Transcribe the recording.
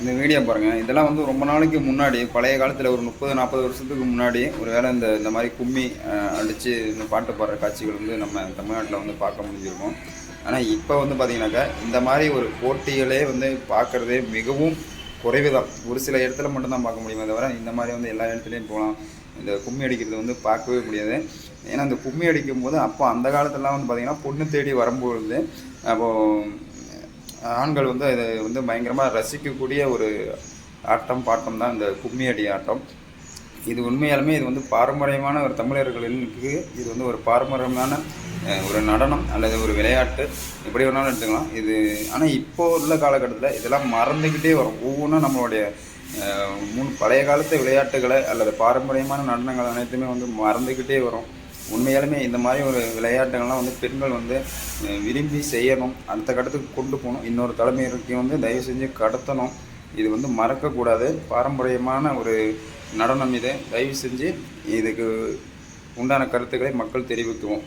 இந்த வீடியோ பாருங்கள் இதெல்லாம் வந்து ரொம்ப நாளைக்கு முன்னாடி பழைய காலத்தில் ஒரு முப்பது நாற்பது வருஷத்துக்கு முன்னாடி ஒரு வேளை இந்த இந்த மாதிரி கும்மி அடித்து இந்த பாட்டு பாடுற காட்சிகள் வந்து நம்ம தமிழ்நாட்டில் வந்து பார்க்க முடிஞ்சிருக்கும். ஆனால் இப்போ வந்து பார்த்தீங்கன்னாக்கா இந்த மாதிரி ஒரு போட்டிகளே வந்து பார்க்குறதே மிகவும் குறைவு தான் ஒரு சில இடத்துல மட்டும்தான் பார்க்க முடியுமே தவிர இந்த மாதிரி வந்து எல்லா இடத்துலையும் போகலாம். இந்த கும்மி அடிக்கிறது வந்து பார்க்கவே முடியாது. ஏன்னா இந்த கும்மி அடிக்கும் போது அப்போ அந்த காலத்துலலாம் வந்து பார்த்திங்கன்னா பொண்ணு தேடி வரும்பொழுது அப்போது ஆண்கள் வந்து அதை வந்து பயங்கரமாக ரசிக்கக்கூடிய ஒரு ஆட்டம் பாட்டம் தான் இந்த கும்மி அடி ஆட்டம். இது உண்மையாலுமே இது வந்து பாரம்பரியமான ஒரு தமிழர்களுக்கு இது வந்து ஒரு பாரம்பரியமான ஒரு நடனம் அல்லது ஒரு விளையாட்டு. எப்படி வேணாலும் எடுத்துக்கலாம். இது ஆனால் இப்போ உள்ள காலகட்டத்தில் இதெல்லாம் மறந்துக்கிட்டே வரும். ஒவ்வொன்றும் நம்மளுடைய மூணு முன் பழைய காலத்து விளையாட்டுகளை அல்லது பாரம்பரியமான நடனங்கள் அனைத்துமே வந்து மறந்துக்கிட்டே வரும். உண்மையாலுமே இந்த மாதிரி ஒரு விளையாட்டுகள்லாம் வந்து பெண்கள் வந்து விரும்பி செய்யணும். அடுத்த கட்டத்துக்கு கொண்டு போகணும். இன்னொரு தலைமுறைக்கு வந்து தயவு செஞ்சு கடத்தணும். இது வந்து மறக்கக்கூடாது. பாரம்பரியமான ஒரு நடனம் இது. தயவு செஞ்சு இதுக்கு உண்டான கருத்துக்களை மக்கள் தெரிவிக்குவோம்.